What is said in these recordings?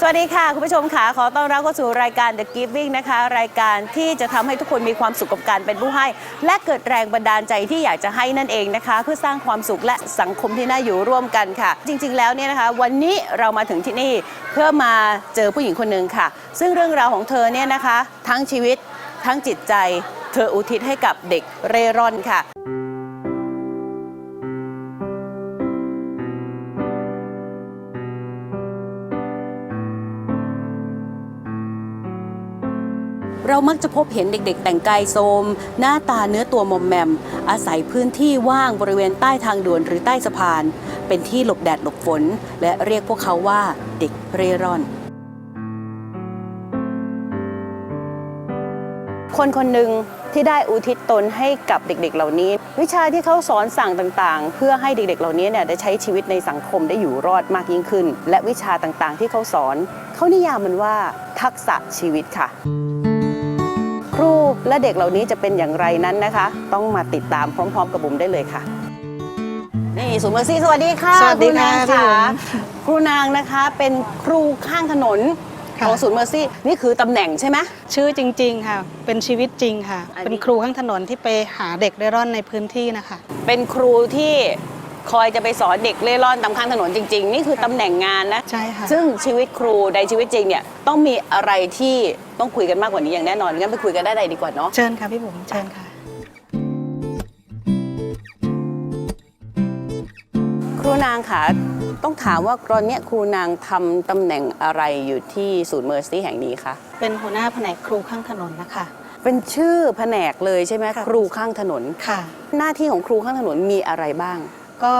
สวัสดีค่ะ คุณผู้ชมค่ะ ขอต้อนรับเข้าสู่รายการ The Giving นะคะ รายการที่จะทำให้ทุกคนมีความสุขกับการเป็นผู้ให้ และเกิดแรงบันดาลใจที่อยากจะให้นั่นเองนะคะ เพื่อสร้างความสุขและสังคมที่น่าอยู่ร่วมกันค่ะ จริง ๆ แล้วเนี่ยนะคะ วันนี้เรามาถึงที่นี่เพื่อมาเจอผู้หญิงคนหนึ่งค่ะ ซึ่งเรื่องราวของเธอเนี่ยนะคะ ทั้งชีวิตทั้งจิตใจ เธออุทิศให้กับเด็กเร่ร่อนค่ะ เรามักจะพบเห็นเด็กๆ แต่งกายโทรมหน้าตาเนื้อตัวมอมแมม อาศัยพื้นที่ว่างบริเวณใต้ทางด่วนหรือใต้สะพาน เป็นที่หลบแดดหลบฝน และเรียกพวกเขาว่าเด็กเร่ร่อน คนคนหนึ่งที่ได้อุทิศตนให้กับเด็กๆ เหล่านี้ วิชาที่เขาสอนสั่งต่างๆ เพื่อให้เด็กๆ เหล่านี้เนี่ยได้ใช้ชีวิตในสังคมได้อยู่รอดมากยิ่งขึ้น และวิชาต่างๆ ที่เขาสอน เขานิยามมันว่าทักษะชีวิตค่ะ ครูและเด็กเหล่านี้จะเป็นอย่างไรนั้นนะคะ ต้องมาติดตามพร้อม ๆ กับบุ๋มได้เลยค่ะ นี่สุเมอร์ซี่สวัสดีค่ะสวัสดีค่ะครูนางพี่บุ๋มครูนางนะคะเป็นครูข้างถนนค่ะของศูนย์เมอร์ซี่นี่คือตำแหน่งใช่ไหม ชื่อจริงๆค่ะ เป็นชีวิตจริงค่ะ อันนี้ เป็นครูข้างถนนที่ไปหาเด็กเร่ร่อนในพื้นที่นะคะ เป็นครูที่ คอยจะไปสอนเด็กเล่ร่อนตามข้างถนนจริง ๆ นี่คือตำแหน่งงานนะใช่ค่ะ ซึ่งชีวิตครูในชีวิตจริงเนี่ยต้องมีอะไรที่ต้องคุยกันมากกว่านี้อย่างแน่นอนงั้นไปคุยกันได้เลยดีกว่าเนาะ เชิญค่ะพี่บุ๋มเชิญค่ะ ครูนางค่ะต้องถามว่าตอนเนี้ยครูนางทำตำแหน่งอะไรอยู่ที่ศูนย์เมอร์ซี่แห่งนี้คะเป็นหัวหน้าแผนกครูข้างถนนนะคะ เป็นชื่อแผนกเลยใช่ไหมค่ะ ครูข้างถนน ค่ะ หน้าที่ของครูข้างถนนมีอะไรบ้าง ก็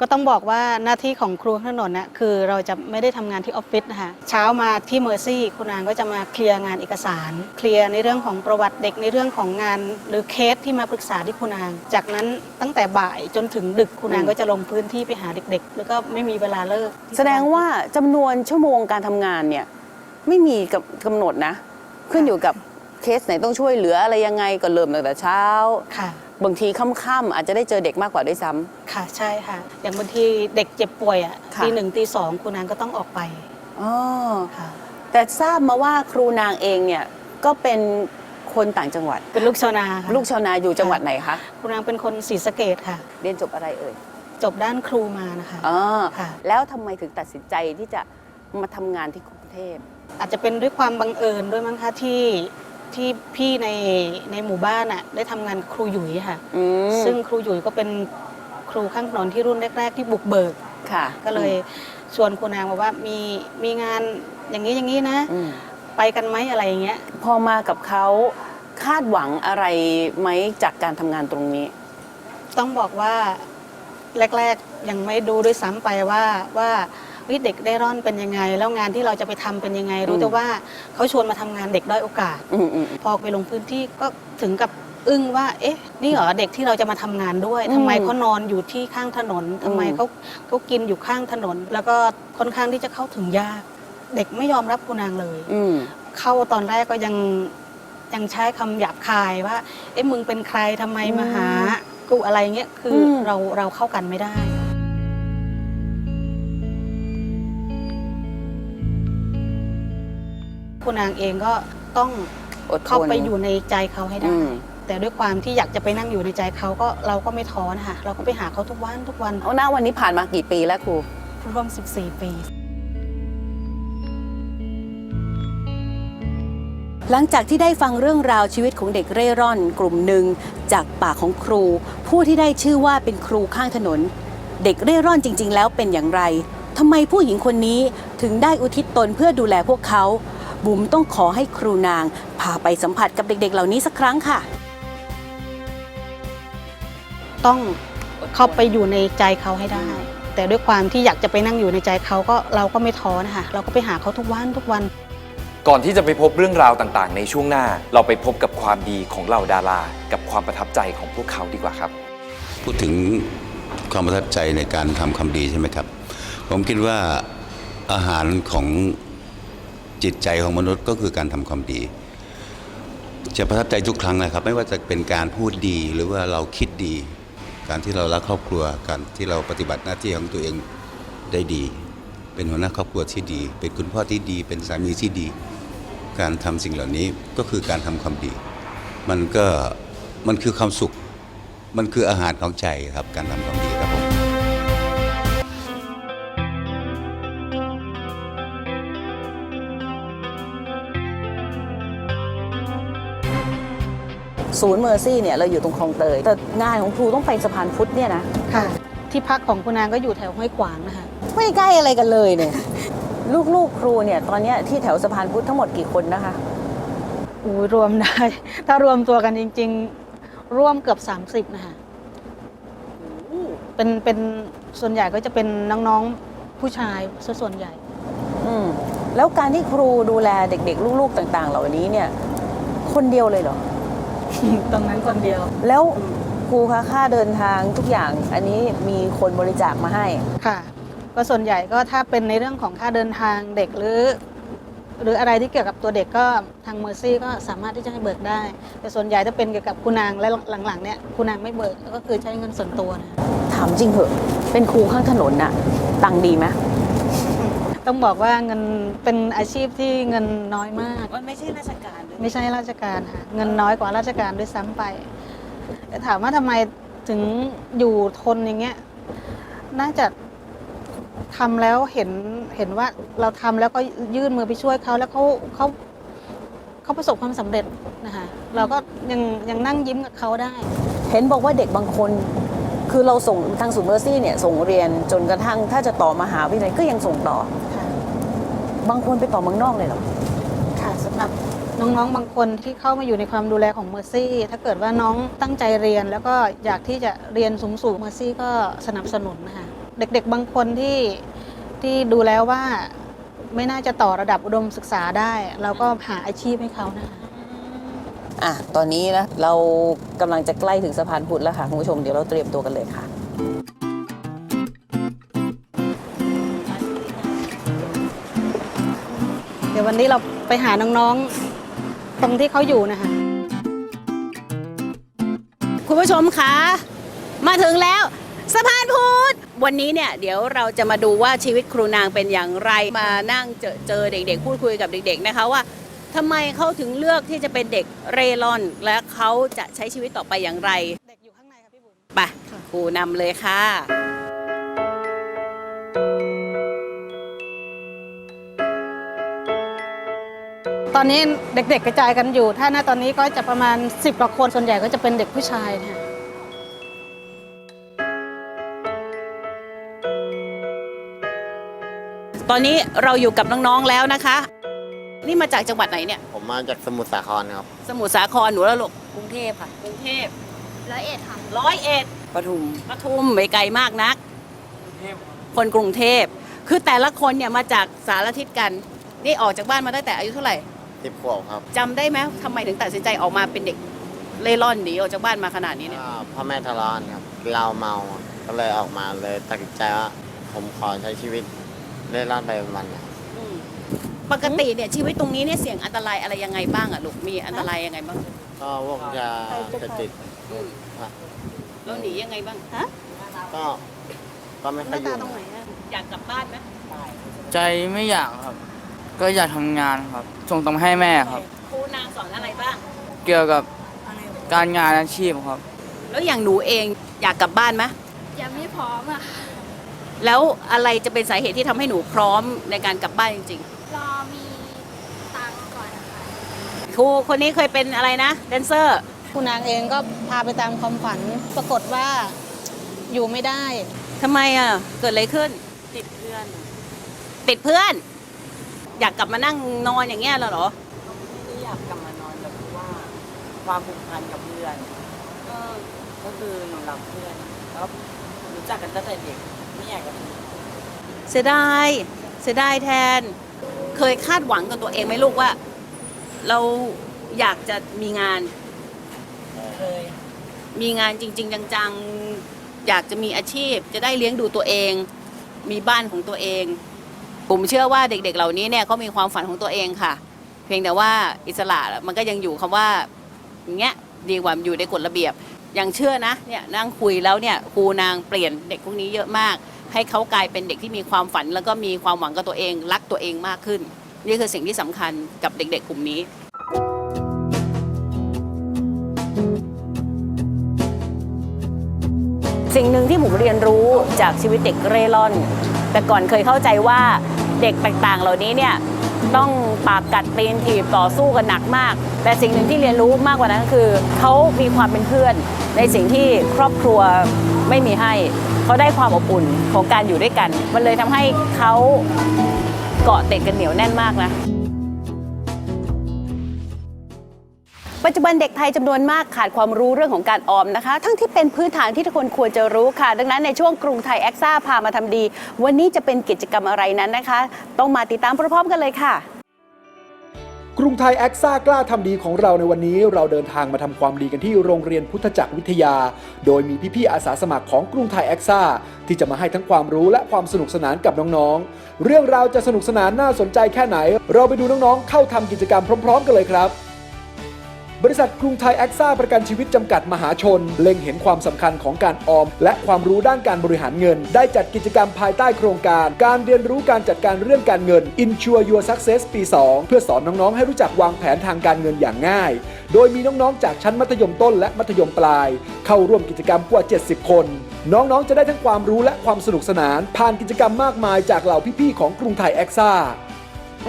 ก็ต้องบอกว่าหน้าที่ของครูข้างถนนน่ะคือเราจะไม่ได้ทำงานที่ออฟฟิศนะคะเช้ามาที่เมอร์ซี่คุณนางก็จะมาเคลียร์งานเอกสาร เคลียร์ในเรื่องของประวัติเด็กในเรื่องของงาน หรือเคสที่มาปรึกษาที่คุณนาง จากนั้นตั้งแต่บ่ายจนถึงดึกคุณนางอืมก็จะลงพื้นที่ไปหาเด็ก ๆ แล้วก็ไม่มีเวลาเลิก แสดงว่าจำนวนชั่วโมงการทำงานเนี่ยไม่มีกับกำหนดนะ ขึ้นอยู่กับเคสไหนต้องช่วยเหลืออะไรยังไงก็เริ่มตั้งแต่เช้าค่ะ บางทีค่ำๆอาจจะได้เจอเด็กมากกว่าด้วยซ้ำ ค่ะใช่ค่ะ อย่างบางทีเด็กเจ็บป่วยอะค่ะ ตีหนึ่งตีสองคุณนางก็ต้องออกไปอ๋อค่ะ แต่ทราบมาว่าครูนางเองเนี่ยก็เป็นคนต่างจังหวัด เป็นลูกชาวนาค่ะลูกชาวนาอยู่จังหวัดไหนคะ คุณนางเป็นคนศรีสะเกดค่ะ เรียนจบอะไรเอ่ยจบด้านครูมานะคะ อ๋อค่ะ แล้วทำไมถึงตัดสินใจที่จะมาทำงานที่กรุงเทพ อาจจะเป็นด้วยความบังเอิญด้วยมั้งคะที่ ที่พี่ในในหมู่บ้านอะได้ทำงานกับครูหยุยค่ะ อืมซึ่งครูหยุยก็เป็นครูข้างถนนที่รุ่นแรก ๆ ที่บุกเบิก ค่ะก็เลยชวนครูนางบอกว่ามีมีงานอย่างนี้อย่างนี้นะ อืมไปกันไหมอะไรอย่างเงี้ย พอมากับเขาคาดหวังอะไรไหมจากการทำงานตรงนี้ ต้องบอกว่าแรก ๆ ยังไม่ดูด้วยซ้ำไปว่าว่า เฮ้ยเด็กได้ร่อนเป็นยังไง แล้วงานที่เราจะไปทำเป็นยังไง รู้อืมแต่ว่าเขาชวนมาทำงานเด็กด้อยโอกาสอืมอืมพอไปลงพื้นที่ก็ถึงกับอึ้งว่า เอ๊ะ นี่เหรอเด็กที่เราจะมาทำงานด้วยอืมทำไมเขานอนอยู่ที่ข้างถนนทำไมอืมเขาเขากินอยู่ข้างถนน แล้วก็ค่อนข้างที่จะเข้าถึงยาก เด็กไม่ยอมรับคุณนางเลยอืมเข้าตอนแรกก็ยังยังใช้คำหยาบคายว่า เอ๊ะมึงเป็นใครทำไมมาหากูอะไรเงี้ยคืออมเราเราเข้ากันไม่ได้ คุณนางเองก็ต้องอดทนเข้าไปอยู่ในใจเขาให้ได้ อืมแต่ด้วยความที่อยากจะไปนั่งอยู่ในใจเขาก็เราก็ไม่ท้อนะคะเราก็ไปหาเขาทุกวันทุกวันเอาหน้าวันนี้ผ่านมากี่ปีแล้วครู ร่วม 14 ปี หลังจากที่ได้ฟังเรื่องราวชีวิตของเด็กเร่ร่อน กลุ่มหนึ่งจากปากของครู ผู้ที่ได้ชื่อว่าเป็นครูข้างถนน เด็กเร่ร่อนจริง ๆ แล้วเป็นอย่างไรทำไมผู้หญิงคนนี้ถึงได้อุทิศตนเพื่อดูแลพวกเขา บุ๋มต้องขอให้ครูนาง พาไปสัมผัสกับเด็กๆ เหล่านี้สักครั้งค่ะ ต้องเข้าไปอยู่ในใจเขาให้ได้ แต่ด้วยความที่อยากจะไปนั่งอยู่ในใจเขาก็เราก็ไม่ท้อนะคะเราก็ไปหาเขาทุกวันทุกวัน ก่อนที่จะไปพบเรื่องราวต่างๆ ในช่วงหน้า เราไปพบกับความดีของเหล่าดารา กับความประทับใจของพวกเขาดีกว่าครับ พูดถึงความประทับใจในการทำความดีใช่ไหมครับ ผมคิดว่าอาหารของ จิตใจของมนุษย์ก็คือการทำความดี จะประทับใจทุกครั้งนะครับ ไม่ว่าจะเป็นการพูดดีหรือว่าเราคิดดี การที่เรารักครอบครัว การที่เราปฏิบัติหน้าที่ของตัวเองได้ดี เป็นหัวหน้าครอบครัวที่ดี เป็นคุณพ่อที่ดี เป็นสามีที่ดี การทำสิ่งเหล่านี้ก็คือการทำความดี มันก็มันคือความสุข มันคืออาหารของใจครับการทำความดีครับผม ศูนย์เมอร์ซี่เนี่ยเราอยู่ตรงคลองเตย แต่งานของครูต้องไปสะพานพุทธเนี่ยนะค่ะ ที่พักของคุณนางก็อยู่แถวห้วยขวางนะคะ ไม่ใกล้อะไรกันเลยเนี่ย ลูกๆครูเนี่ยตอนเนี้ยที่แถวสะพานพุทธทั้งหมดกี่คนนะคะ อูรวมได้ ถ้ารวมตัวกันจริง ๆ ร่วมเกือบ 30 นะคะเป็นเป็นส่วนใหญ่ก็จะเป็นน้องๆผู้ชายซะส่วนใหญ่ อืมแล้วการที่ครูดูแลเด็กๆ ลูกๆต่าง ๆ เหล่านี้เนี่ย คนเดียวเลยเหรอ ตรงนั้นคนเดียว แล้วครูคะค่าเดินทางทุกอย่าง อันนี้มีคนบริจาคมาให้ ค่ะก็ส่วนใหญ่ก็ถ้าเป็นในเรื่องของค่าเดินทางเด็กหรือ หรืออะไรที่เกี่ยวกับตัวเด็กก็ทางเมอร์ซี่ก็สามารถที่จะให้เบิกได้ แต่ส่วนใหญ่ถ้าเป็นเกี่ยวกับคุณนางและหลังๆเนี่ยคุณนางไม่เบิกก็คือใช้เงินส่วนตัวนะถามจริงเหอะเป็นครูข้างถนนน่ะตังค์ดีไหม ต้องบอกว่าเงินเป็นอาชีพที่เงินน้อยมาก มันไม่ใช่ราชการด้วยไม่ใช่ราชการค่ะเงินน้อยกว่าราชการด้วยซ้ำไปแต่ถามว่าทำไมถึงอยู่ทนอย่างเงี้ยน่าจะทำแล้วเห็นเห็นว่าเราทำแล้วก็ยื่นมือไปช่วยเขาแล้วเขาเขาเขาประสบความสำเร็จนะคะเราก็ยังยังนั่งยิ้มกับเขาได้ เห็นบอกว่าเด็กบางคน คือเราส่งทางศูนย์เมอร์ซี่เนี่ยส่งเรียนจนกระทั่งถ้าจะต่อมหาวิทยาลัยก็ยังส่งต่อค่ะ บางคนไปต่อเมืองนอกเลยเหรอ ค่ะสำหรับน้องๆ บางคนที่เข้ามาอยู่ในความดูแลของเมอร์ซี่ ถ้าเกิดว่าน้องตั้งใจเรียน แล้วก็อยากที่จะเรียนสูงๆเมอร์ซี่ก็สนับสนุนนะคะเด็กๆ บางคนที่ที่ดูแล้วว่าไม่น่าจะต่อระดับอุดมศึกษาได้ เราก็หาอาชีพให้เขานะคะ อะ ตอนนี้นะเรากำลังจะใกล้ถึงสะพานพุทธแล้วค่ะ คุณผู้ชม เดี๋ยวเราเตรียมตัวกันเลยค่ะ ดี๋ยววันนี้เราไปหาน้องๆ ตรงที่เขาอยู่นะคะ คุณผู้ชมคะมาถึงแล้วสะพานพุทธวันนี้เนี่ยเดี๋ยวเราจะมาดูว่าชีวิตครูนางเป็นอย่างไรมานั่งเจอเจอเด็กๆ พูดคุยกับเด็ก ๆนะคะว่าทำไมเขาถึงเลือกที่จะเป็นเด็กเร่ร่อน และเขาจะใช้ชีวิตต่อไปอย่างไร เด็กอยู่ข้างในค่ะพี่บุ๋มไปครูนำเลยค่ะ ตอนนี้เด็กๆกระจายกันอยู่ ถ้าณตอนนี้ก็จะประมาณ 10กว่าคนส่วนใหญ่ก็จะเป็นเด็กผู้ชายนะคะตอนนี้เราอยู่กับน้องๆแล้วนะคะ นี่มาจากจังหวัดไหนเนี่ย ผมมาจากสมุทรสาครครับ สมุทรสาครหนูแล้วลูกกรุงเทพค่ะกรุงเทพร้อยเอ็ดค่ะร้อยเอ็ดปทุมปทุมไม่ไกลมากนัก คนกรุงเทพ คือแต่ละคนเนี่ยมาจากสารทิศกัน นี่ออกจากบ้านมาตั้งแต่อายุเท่าไหร่ สิบขวบครับจำได้ไหมทำไมถึงตัดสินใจออกมาเป็นเด็กเล่ร่อนหนีออกจากบ้านมาขนาดนี้เนี่ยก็พ่อแม่ทะเลาะกันครับ เราเมาก็เลยออกมาเลยตัดสินใจว่าผมขอใช้ชีวิตเล่ร่อนไปวันๆนะครับอืมปกติเนี่ยชีวิตตรงนี้เนี่ยเสี่ยงอันตรายอะไรยังไงบ้างอะลูกมีอันตรายยังไงบ้างก็พวกยาเสพติดอืมครับแล้วหนียังไงบ้างฮะก็ก็ไม่หค่อน้ายอตายู่ตรงไหนอะอยากกลับบ้านไหมใจไม่อยากครับ ก็อยากทำงานครับ ส่งตรงให้แม่ครับ ครูนางสอนอะไรบ้าง เกี่ยวกับการงานอาชีพครับ แล้วอย่างหนูเองอยากกลับบ้านไหมยังไม่พร้อมอะแล้วอะไรจะเป็นสาเหตุที่ทำให้หนูพร้อมในการกลับบ้านจริงรอมีตังค์ก่อนนะคะๆครูคนนี้เคยเป็นอะไรนะแดนเซอร์ คุณนางเองก็พาไปตามความฝัน ปรากฏว่าอยู่ไม่ได้ ทำไมอะ เกิดอะไรขึ้น ติดเพื่อน ติดเพื่อน อยากกลับมานั่งนอนอย่างเงี้ยเหรอไม่อยากกลับมานอนแบบว่าความผูกพันกับเพื่อนก็คือหนูรักเพื่อนแล้วรู้จักกันตั้งแต่เด็กไม่อยากจะทิ้งเสียดายเสียดายแทน เคยคาดหวังกับตัวเองไหมลูกว่า เราอยากจะมีงาน เคยมีงานจริง ๆ จังๆ อยากจะมีอาชีพ จะได้เลี้ยงดูตัวเอง มีบ้านของตัวเอง ผมเชื่อว่าเด็กๆเหล่านี้เนี่ยเขามีความฝันของตัวเองค่ะ เพียงแต่ว่าอิสระมันก็ยังอยู่คำว่าอย่างเงี้ยดีกว่าอยู่ในกฎระเบียบ อย่างเชื่อนะเนี่ยนั่งคุยแล้วเนี่ยครูนางเปลี่ยนเด็กพวกนี้เยอะมาก ให้เขากลายเป็นเด็กที่มีความฝัน แล้วก็มีความหวังกับตัวเองรักตัวเองมากขึ้น นี่คือสิ่งที่สำคัญกับเด็ก ๆ กลุ่มนี้สิ่งหนึ่งที่ผมเรียนรู้จากชีวิตเด็กเร่ร่อน แต่ก่อนเคยเข้าใจว่าเด็กต่างๆ เหล่านี้เนี่ยต้องปากกัดตีนถีบต่อสู้กันหนักมาก แต่สิ่งหนึ่งที่เรียนรู้มากกว่านั้นก็คือเขามีความเป็นเพื่อน ในสิ่งที่ครอบครัวไม่มีให้เขาได้ความอบอุ่นของการอยู่ด้วยกัน มันเลยทำให้เขาเกาะติดกันเหนียวแน่นมากนะ ปัจจุบันเด็กไทยจำนวนมากขาดความรู้เรื่องของการออมนะคะ ทั้งที่เป็นพื้นฐานที่ทุกคนควรจะรู้ค่ะ ดังนั้นในช่วงกรุงไทยแอคซ่าพามาทำดี วันนี้จะเป็นกิจกรรมอะไรนั้นนะคะ ต้องมาติดตามพร้อมๆกันเลยค่ะกรุงไทยแอคซ่ากล้าทำดีของเราในวันนี้เราเดินทางมาทำความดีกันที่โรงเรียนพุทธจักรวิทยา โดยมีพี่ๆอาสาสมัครของกรุงไทยแอคซ่าที่จะมาให้ทั้งความรู้และความสนุกสนานกับน้องๆ เรื่องราวจะสนุกสนานน่าสนใจแค่ไหน เราไปดูน้องๆ เข้าทำกิจกรรมพร้อม ๆ กันเลยครับ บริษัทกรุงไทยแอคซ่าประกันชีวิตจำกัดมหาชน เล็งเห็นความสำคัญของการออม และความรู้ด้านการบริหารเงิน ได้จัดกิจกรรมภายใต้โครงการ การเรียนรู้การจัดการเรื่องการเงิน Insure Your Success ปี 2 เพื่อสอนน้องๆ ให้รู้จักวางแผนทางการเงินอย่างง่าย โดยมีน้องๆ จากชั้นมัธยมต้นและมัธยมปลาย เข้าร่วมกิจกรรมกว่า 70 คน น้องๆ จะได้ทั้งความรู้และความสนุกสนาน ผ่านกิจกรรมมากมายจากเหล่าพี่ๆ ของกรุงไทยแอคซ่า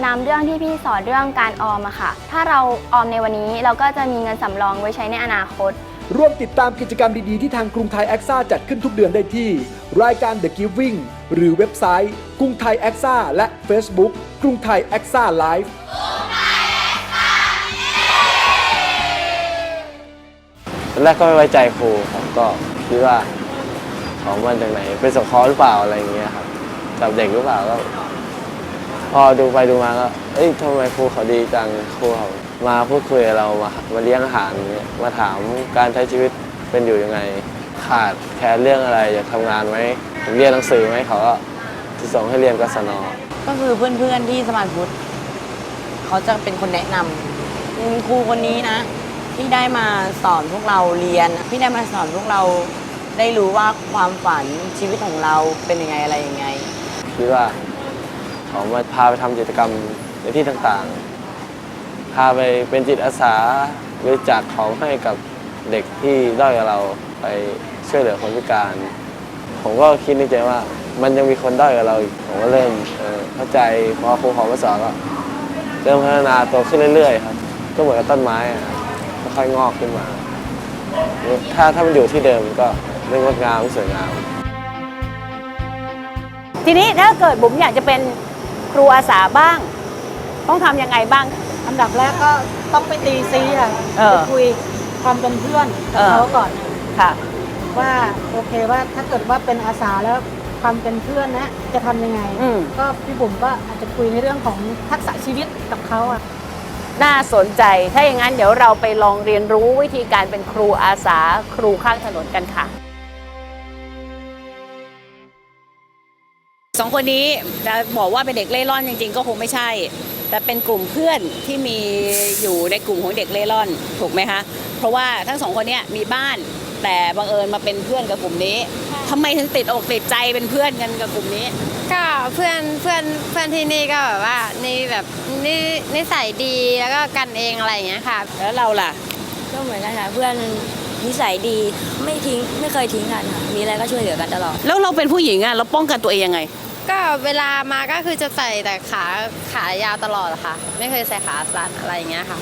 นำเรื่องที่พี่สอนเรื่องการออมอะค่ะ ถ้าเราออมในวันนี้เราก็จะมีเงินสำรองไว้ใช้ในอนาคต ร่วมติดตามกิจกรรมดี ๆ ที่ทางกรุงไทยแอคซ่าจัดขึ้นทุกเดือนได้ที่ รายการ The Giving หรือเว็บไซต์ กรุงไทยแอคซ่าและ Facebook กรุงไทยแอคซ่าไลฟ์ตอนแรกก็ไม่ไว้ใจครูครับก็คิดว่าของมันจากไหนเป็นสงเคราะห์หรือเปล่าอะไรอย่างเงี้ยครับจับเด็กหรือเปล่าก็ พอดูไปดูมาก็ เอ้ยทำไมครูเขาดีจังครูเขามาพูดคุยกับเรามามาเลี้ยงอาหารอย่างเงี้ยมาถามการใช้ชีวิตเป็นอยู่ยังไง ขาดแคลนเรื่องอะไรอยากทำงานไหมผมเรียนหนังสือไหมเขาก็จะส่งให้เรียนกศนก็คือเพื่อนๆที่สมานพุทธเขาจะเป็นคนแนะนำอืมครูคนนี้นะ ที่ได้มาสอนพวกเราเรียนที่ได้มาสอนพวกเราได้รู้ว่าความฝันชีวิตของเราเป็นยังไงอะไรยังไงคิดว่า เขามาพาไปทำกิจกรรมในที่ต่างๆ พาไปเป็นจิตอาสาบริจาคของให้กับเด็กที่ด้อยกว่าเราไปช่วยเหลือคนพิการ ผมก็คิดในใจว่ามันยังมีคนด้อยกว่าเราอีกผมก็เริ่มเข้าใจพอครูขอมาสอนก็เริ่มพัฒนาโตขึ้นเรื่อยๆครับ ก็เหมือนกับต้นไม้ค่อยๆงอกขึ้นมา ถ้าถ้ามันอยู่ที่เดิมก็ไม่งดงามไม่สวยงามทีนี้ถ้าเกิดบุ๋มอยากจะเป็น รูอาสาบ้าง ต้องทำยังไงบ้าง อันดับแรกก็ต้องไปตีซีค่ะเออไปคุยความเป็นเพื่อนกับเออ เขาก่อน ค่ะ ว่าโอเคว่าถ้าเกิดว่าเป็นอาสาแล้วความเป็นเพื่อนนะจะทำยังไง อืม ก็พี่บุ๋มก็อาจจะคุยในเรื่องของทักษะชีวิตกับเขาอะ น่าสนใจ ถ้าอย่างนั้นเดี๋ยวเราไปลองเรียนรู้วิธีการเป็นครูอาสาครูข้างถนนกันค่ะ สองคนนี้จะบอกว่าเป็นเด็กเล่ร่อนจริง ๆ ก็คงไม่ใช่ แต่เป็นกลุ่มเพื่อนที่มีอยู่ในกลุ่มของเด็กเล่ร่อนถูกไหมคะเพราะว่าทั้งสองคนเนี้ยมีบ้าน แต่บังเอิญมาเป็นเพื่อนกับกลุ่มนี้ทำไมถึงติดอกติดใจเป็นเพื่อนกันกับกลุ่มนี้ ก็เพื่อนเพื่อนเพื่อนที่นี่ก็แบบว่านี่แบบนี่นิสัยดีแล้วก็กันเองอะไรอย่างเงี้ยค่ะ แล้วเราล่ะ ก็เหมือนกันค่ะเพื่อนนิสัยดีไม่ทิ้งไม่เคยทิ้งกันค่ะมีอะไรก็ช่วยเหลือกันตลอด แล้วเราเป็นผู้หญิงอะเราป้องกันตัวเองยังไง ก็เวลามาก็คือจะใส่แต่ขาขายาวตลอดอะค่ะ ไม่เคยใส่ขาสั้นอะไรอย่างเงี้ยค่ะ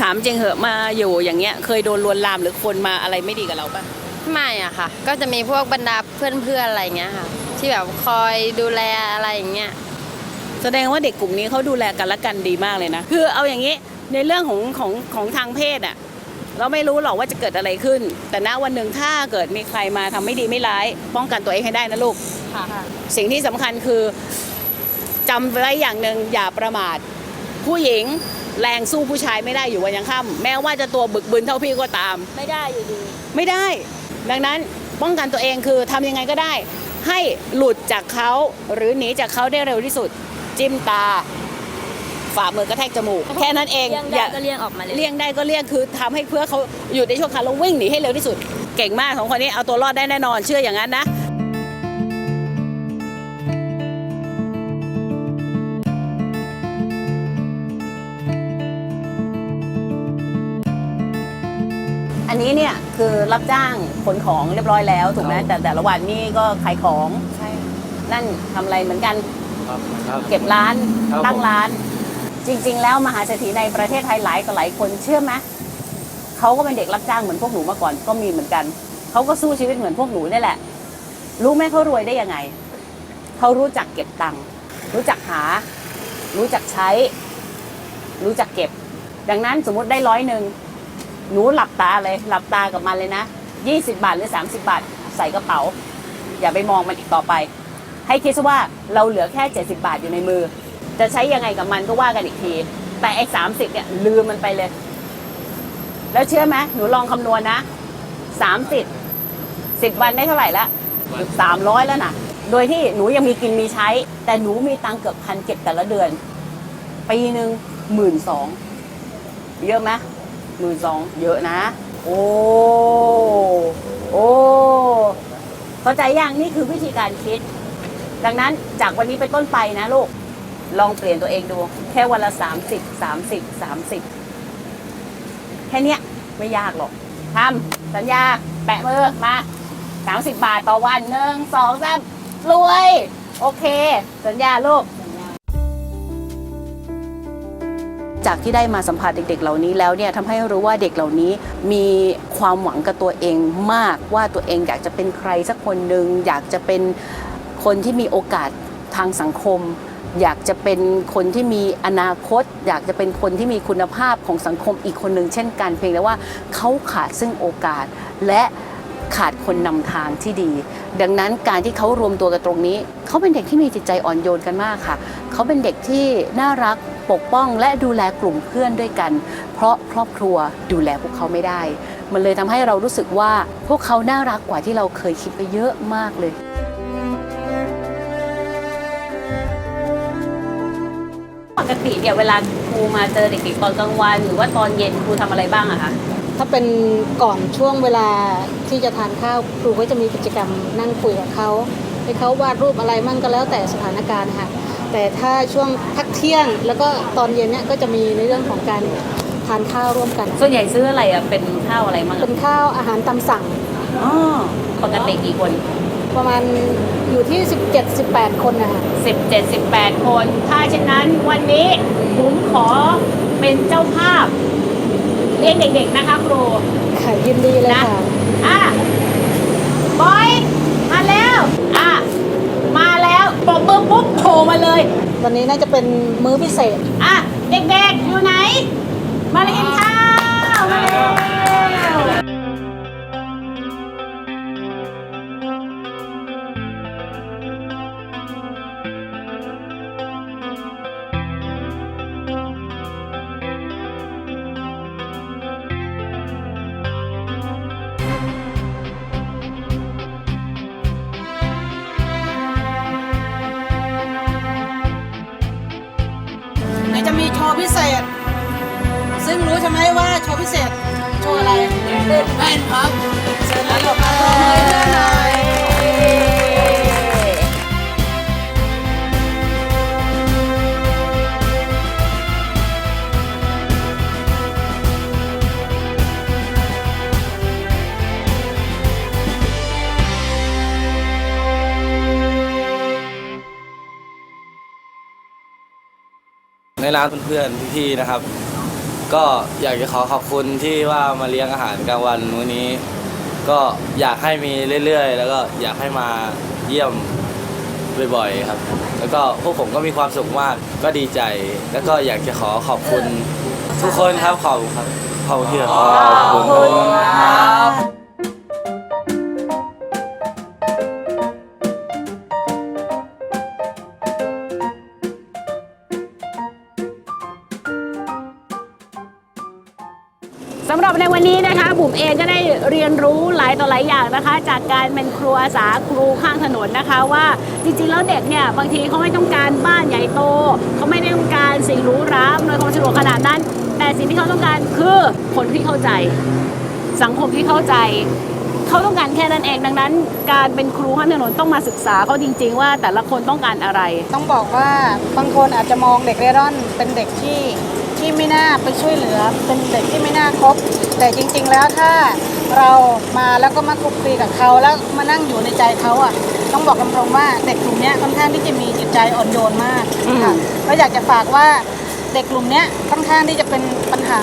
ถามจริงเหอะมาอยู่อย่างเงี้ย เคยโดนลวนลามหรือคนมาอะไรไม่ดีกับเราปะไม่อะค่ะ ก็จะมีพวกบรรดาเพื่อนๆอะไรอย่างเงี้ยค่ะ ที่แบบคอยดูแลอะไรอย่างเงี้ยแสดงว่าเด็กกลุ่มนี้เขาดูแลกันและกันดีมากเลยนะ คือเอาอย่างนี้ในเรื่องของของของทางเพศอะ เราไม่รู้หรอกว่าจะเกิดอะไรขึ้น แต่ณวันหนึ่งถ้าเกิดมีใครมาทำไม่ดีไม่ร้าย ป้องกันตัวเองให้ได้นะลูกค่ะสิ่งที่สำคัญคือจำไว้อย่างหนึ่งอย่าประมาท ผู้หญิงแรงสู้ผู้ชายไม่ได้อยู่วันยังค่ำแม้ว่าจะตัวบึกบึนเท่าพี่ก็ตาม ไม่ได้อยู่ดีไม่ได้ ดังนั้นป้องกันตัวเองคือทำยังไงก็ได้ ให้หลุดจากเขาหรือหนีจากเขาได้เร็วที่สุด จิ้มตา ฝ่ามือกระแทกจมูก แค่นั้นเองเลี่ยงได้ก็เลี่ยงออกมาเลี่ยงได้ก็เลี่ยงคือทำให้เพื่อเขาอยู่ในช่วงขาแล้ววิ่งหนีให้เร็วที่สุด เก่งมากของคนนี้เอาตัวรอดได้แน่นอนเชื่ออย่างนั้นนะอันนี้เนี่ยคือรับจ้างขนของเรียบร้อยแล้วถูกไหมแต่แต่ละวันนี่ก็ขายของ ใช่นั่นทำอะไรเหมือนกันเก็บร้านตั้งร้าน จริง ๆ แล้วมหาเศรษฐีในประเทศไทยหลายต่อหลายคนเชื่อไหมเขาก็เป็นเด็กรับจ้างเหมือนพวกหนูมาก่อนก็มีเหมือนกัน เขาก็สู้ชีวิตเหมือนพวกหนูนี่แหละ รู้ไหมเขารวยได้ยังไง เขารู้จักเก็บตังค์รู้จักหา รู้จักใช้ รู้จักเก็บ ดังนั้นสมมติได้ร้อยหนึ่งหนูหลับตาเลย หลับตากับมันเลยนะ20บาทหรือ30บาท ใส่กระเป๋า อย่าไปมองมันอีกต่อไป ให้คิดซะว่าเราเหลือแค่70บาทอยู่ในมือ จะใช้ยังไงกับมันก็ว่ากันอีกที แต่ไอ้สามสิบเนี่ยลืมมันไปเลย แล้วเชื่อไหมหนูลองคำนวณนะสามสิบสิบวันได้เท่าไหร่ละสามร้อยแล้วนะโดยที่หนูยังมีกินมีใช้ แต่หนูมีตังเกือบพันเก็บแต่ละเดือน ปีหนึ่งหมื่นสองเยอะไหมหมื่นสองเยอะนะ โอ้โอ้เข้าใจยังนี่คือวิธีการคิด ดังนั้นจากวันนี้เป็นต้นไปนะลูก ลองเปลี่ยนตัวเองดู แค่วันละ 30 30 30 แค่เนี้ยไม่ยากหรอกทำสัญญา แปะมือมา 30 บาทต่อวันหนึ่งสองสามรวย โอเค สัญญาลูกจากที่ได้มาสัมผัสเด็ก ๆ เหล่านี้แล้วเนี่ยทำให้รู้ว่าเด็กเหล่านี้มีความหวังกับตัวเองมากว่าตัวเองอยากจะเป็นใครสักคนหนึ่งอยากจะเป็นคนที่มีโอกาสทางสังคม อยากจะเป็นคนที่มีอนาคต อยากจะเป็นคนที่มีคุณภาพของสังคมอีกคนหนึ่งเช่นกันเพียงแต่ว่าเขาขาดซึ่งโอกาสและขาดคนนำทางที่ดี ดังนั้นการที่เขารวมตัวกันตรงนี้ เขาเป็นเด็กที่มีจิตใจอ่อนโยนกันมากค่ะ เขาเป็นเด็กที่น่ารักปกป้องและดูแลกลุ่มเพื่อนด้วยกัน เพราะครอบครัวดูแลพวกเขาไม่ได้ มันเลยทำให้เรารู้สึกว่าพวกเขาน่ารักกว่าที่เราเคยคิดไปเยอะมากเลย กติเนี่ยเวลาครูมาเจอเด็กๆตอนกลางวันหรือว่าตอนเย็นครูทำอะไรบ้างอะคะถ้าเป็นก่อนช่วงเวลาที่จะทานข้าวครูก็จะมีกิจกรรมนั่งคุยกับเขาให้เขาวาดรูปอะไรมั่งก็แล้วแต่สถานการณ์ค่ะแต่ถ้าช่วงพักเที่ยงแล้วก็ตอนเย็นเนี่ยก็จะมีในเรื่องของการทานข้าวร่วมกันส่วนใหญ่ซื้ออะไรอะเป็นข้าวอะไรบ้างเป็อะนข้าวอาหารตามสั่ง อ๋อปกติกี่คน ประมาณอยู่ที่ 17-18 คนนะคะ 17 18 คน ถ้าเช่นนั้นวันนี้ผมขอเป็นเจ้าภาพเลี้ยงเด็กๆนะคะครูค่ะยินดีเลยค่ะ อะบอยมาแล้ว อะ มาแล้วปรบมือปุ๊บโผล่มาเลย วันนี้น่าจะเป็นมื้อพิเศษ อะ เด็กๆ อยู่ไหน มาเลยกินข้าวมาเร็ว ในร้านเพื่อนๆพี่ๆนะครับ ก็อยากจะขอขอบคุณที่ว่ามาเลี้ยงอาหารกลางวันวันนี้ ก็อยากให้มีเรื่อยๆ แล้วก็อยากให้มาเยี่ยมบ่อยๆครับ แล้วก็พวกผมก็มีความสุขมากก็ดีใจ แล้วก็อยากจะขอขอบคุณทุกคนครับขอบคุณครับขอบคุณที่ครับขอบคุณครับำหรับในวันนี้นะคะบุ๋มเองก็ได้เรียนรู้หลายต่อหลายอย่างนะคะ จากการเป็นครูอาสาครูข้างถนนนะคะว่าจริงๆแล้วเด็กเนี่ยบางทีเขาไม่ต้องการบ้านใหญ่โตเขาไม่ได้ต้องการสิ่งหรูหราอำนวยความสะดวกขนาดนั้น แต่สิ่งที่เขาต้องการคือคนที่เข้าใจ สังคมที่เข้าใจเขาต้องการแค่นั้นเองดังนั้น การเป็นครูข้างถนนต้องมาศึกษาเขาจริง ๆ ว่าแต่ละคนต้องการอะไร ต้องบอกว่าบางคนอาจจะมองเด็กเร่ร่อนเป็นเด็กที่ ที่ไม่น่าไปช่วยเหลือ เป็นเด็กที่ไม่น่าคบ แต่จริง ๆ แล้วถ้าเรามาแล้วก็มาคลุกคลีกับเขาแล้วมานั่งอยู่ในใจเขาอะ ต้องบอกตรงๆว่าเด็กกลุ่มเนี้ยค่อนข้างที่จะมีจิตใจอ่อนโยนมากค่ะก็อยากจะฝากว่าเด็กกลุ่มเนี้ยค่อนข้างที่จะเป็นปัญหา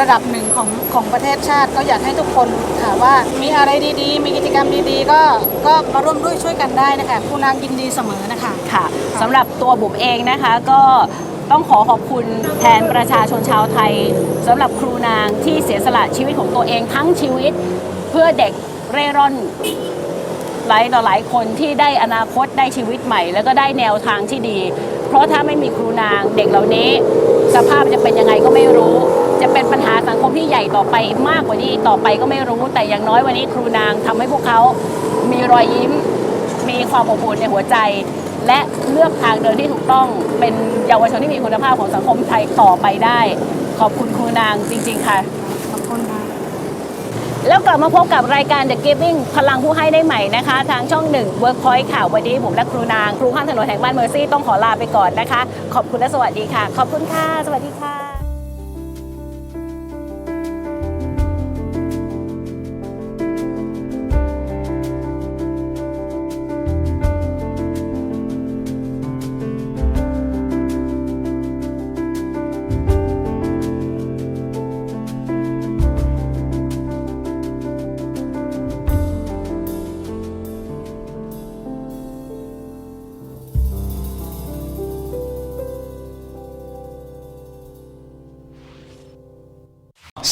ระดับหนึ่งของของประเทศชาติก็อยากให้ทุกคนค่ะว่ามีอะไรดีๆ มีกิจกรรมดีๆ ก็ก็มาร่วมด้วยช่วยกันได้นะคะครูนางยินดีเสมอนะคะค่ะสำหรับตัวบุ๋มเองนะคะก็ ต้องขอขอบคุณแทนประชาชนชาวไทยสำหรับครูนางที่เสียสละชีวิตของตัวเองทั้งชีวิต เพื่อเด็กเร่ร่อนหลายต่อหลายคนที่ได้อนาคตได้ชีวิตใหม่ แล้วก็ได้แนวทางที่ดี เพราะถ้าไม่มีครูนางเด็กเหล่านี้ สภาพจะเป็นยังไงก็ไม่รู้ จะเป็นปัญหาสังคมที่ใหญ่ต่อไปมากกว่านี้ต่อไปก็ไม่รู้ แต่อย่างน้อยวันนี้ครูนางทำให้พวกเขามีรอยยิ้ม มีความอบอุ่นในหัวใจ และเลือกทางเดินที่ถูกต้องเป็นเยาวชนที่มีคุณภาพของสังคมไทยต่อไปได้ ขอบคุณครูนางจริง ๆ ค่ะ ขอบคุณค่ะ แล้วกลับมาพบกับรายการ The Giving พลังผู้ให้ได้ใหม่นะคะ ทางช่องหนึ่ง Workpoint ค่ะ วันนี้ผมและครูนาง ครูข้างถนนแห่งบ้านเมอร์ซี่ต้องขอลาไปก่อนนะคะ ขอบคุณและสวัสดีค่ะ ขอบคุณค่ะ สวัสดีค่ะ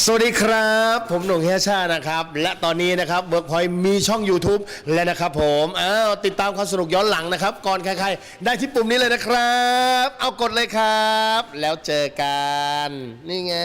สวัสดีครับ ผมหนุ่งเฮียชานะครับ และตอนนี้นะครับเบิร์กพอยมีช่อง YouTube แล้วนะครับผมอ้าวติดตามความสนุกย้อนหลังนะครับ ก่อนใครๆ ได้ที่ปุ่มนี้เลยนะครับ เอากดเลยครับ แล้วเจอกัน นี่ไง